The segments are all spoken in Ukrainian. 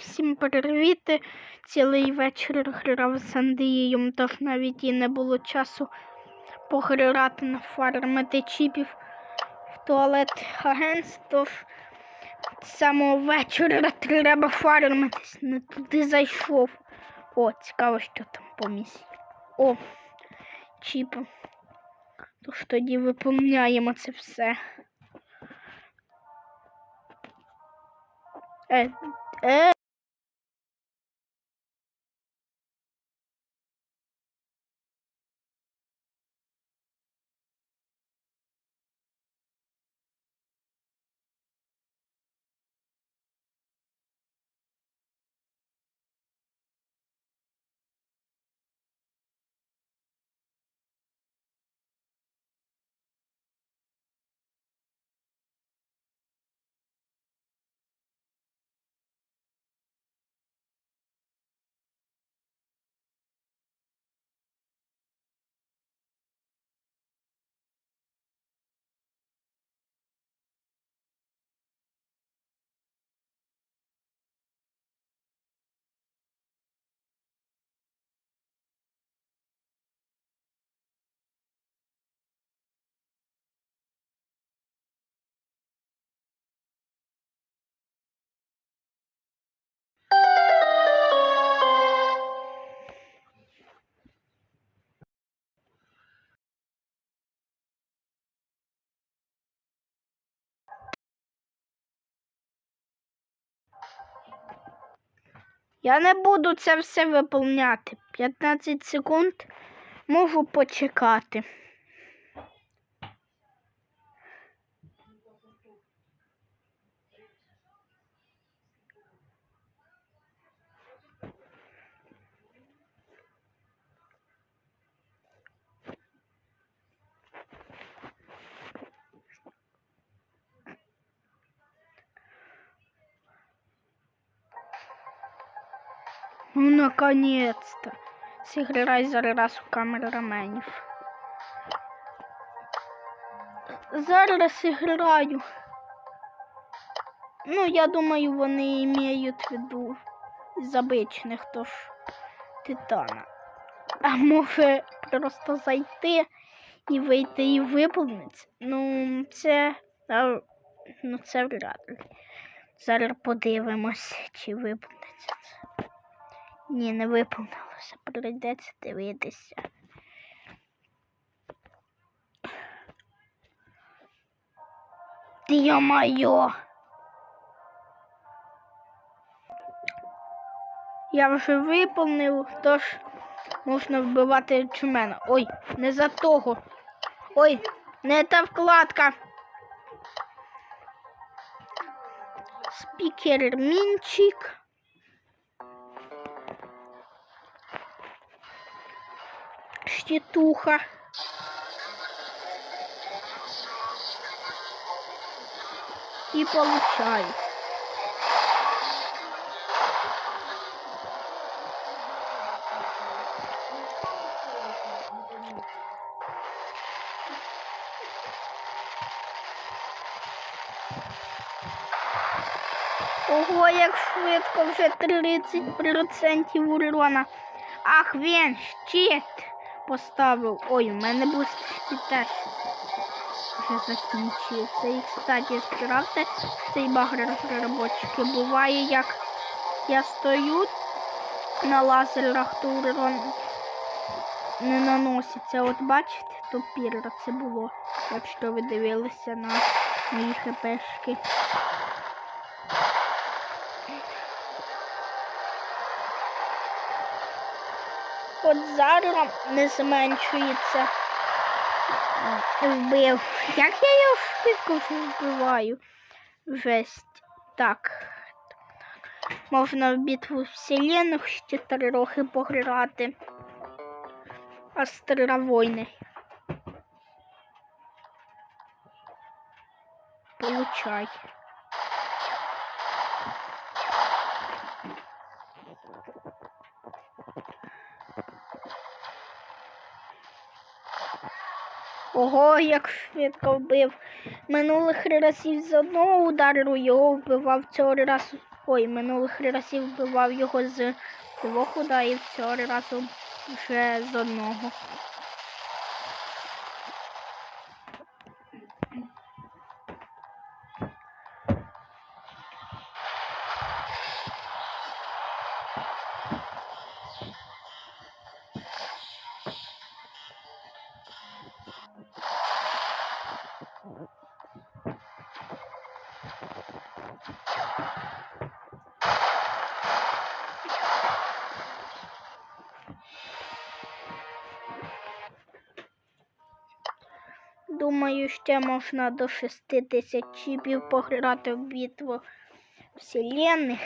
Всім привіт! Цілий вечір грав з Андрієм, тож навіть і не було часу пограти на фармити чіпів в туалет агентств. Тож з самого вечора треба фармитись. Не туди зайшов. О, цікаво, що там по. О, чіпи. Тож тоді виповняємо це все. Е, е. Я не буду це все виповняти. 15 секунд можу почекати. Ну, наконец-то. Сыграй зараз у камераменів. Зараз граю. Ну, я думаю, вони мають в виду з обичних, тож титана. А може просто зайти і вийти і виповнити? Ну, це. Ну, це вряд ли. Зараз подивимось, чи виповниться це. Ні, не виповнилося. Прийдеться дивитися. Йо-моє! Я вже виповнив, тож можна вбивати чумена. Ой, не за того. Ой, не та вкладка. Спікер Мінчик. Щитуха. И получай. Ого, як швидко вже 30% урона. Ах, він щит поставив. Ой, у мене бустики теж вже закінчився. І, кстати, справте, цей баг розробочики буває, як я стою на лазерах, то урон не наноситься. От бачите, то пірра це було, якщо ви дивилися на мої хпшки. От зараз не зменшується. Вбив. Як я його швидко вбиваю? Жесть. Так. Можна в битву вселенних ще трохи пограти. Астровойни. Получай. Ого, як швидко вбив. Минулих разів з одного удару його вбивав цього разу. Ой, минулих разів вбивав його з двох ударів, цього разу вже з одного. Думаю, ще можна до шести тисяч чіпів пограти в битву вселенних.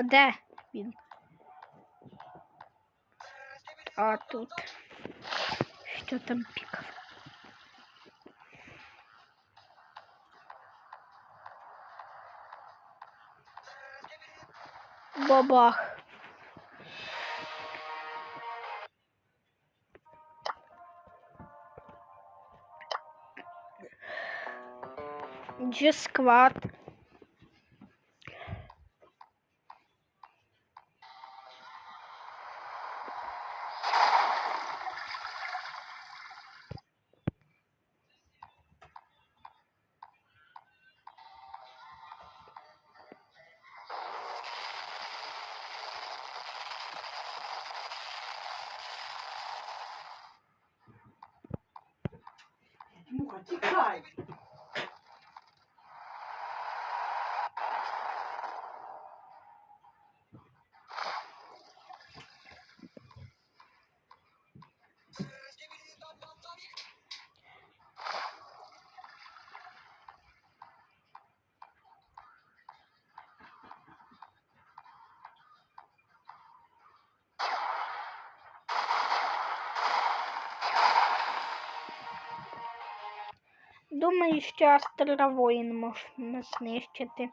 А де він? А тут. Що там пікав? Бабах. G-Squad. Cut. Думаю, що Астра воїн можна знищити.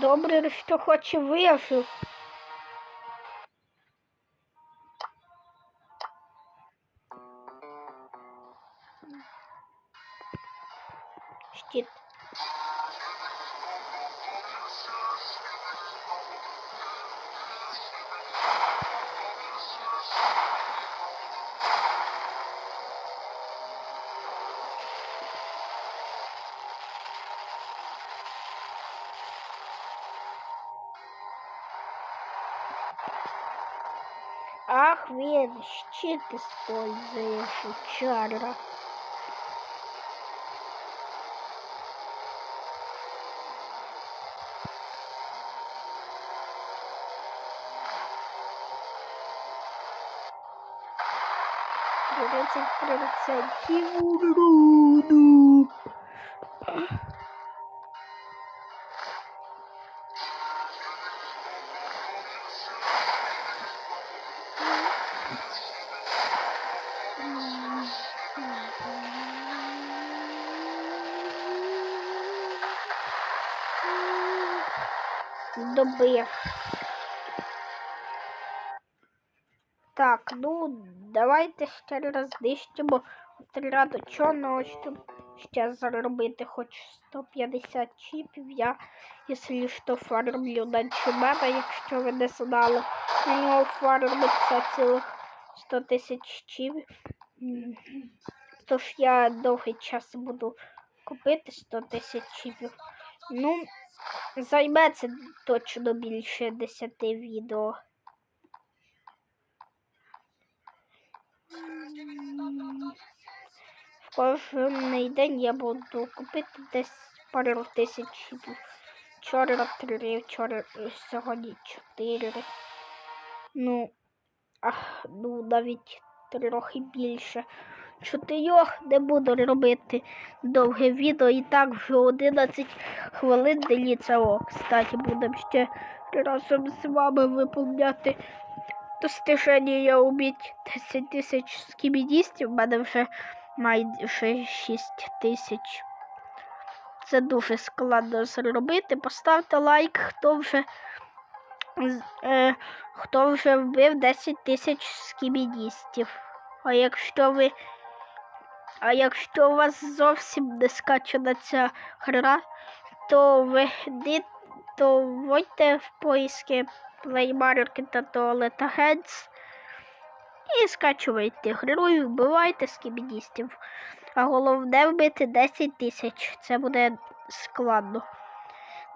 Добре, що хоч і вижив. Ах, він щит используешь, чара. Тридцать процентов Добив. Так, ну давайте ще раз дищимо отряду чорного, щоб ще заробити хоч 150 чіпів. Я, якщо що, фармлю на чумена, якщо ви не знали, на нього фармиться цілих 100 тисяч чіпів. Тож я довгий час буду купити 100 тисяч чіпів. Ну, займе це точно більше 10 відео. В кожен день я буду купити десь пару тисяч чіпів. Вчора три, вчора е, сьогодні чотири. Ну, ах, ну навіть трохи більше. Чотирьох не буду робити довге відео. І так вже 11 хвилин дивіться. О, кстати, будемо ще разом з вами виповняти достиження убить 10 тисяч скібідістів. У мене вже майже 6 тисяч. Це дуже складно зробити. Поставте лайк, хто вже, е, хто вже вбив 10 тисяч скібідістів. А якщо ви. А якщо у вас зовсім не скачана ця гра, то ви то вводьте в поиски Play Market та Toilet Heads і скачуйте гру і вбивайте скібідістів. А головне вбити 10 тисяч. Це буде складно.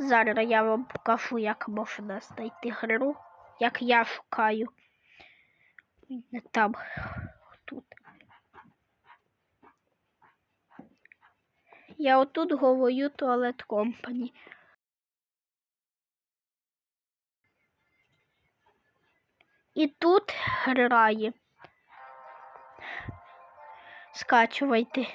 Зараз я вам покажу, як можна знайти гру, як я шукаю. Не там, тут. Я отут говорю туалет компані. І тут грає. Скачувайте.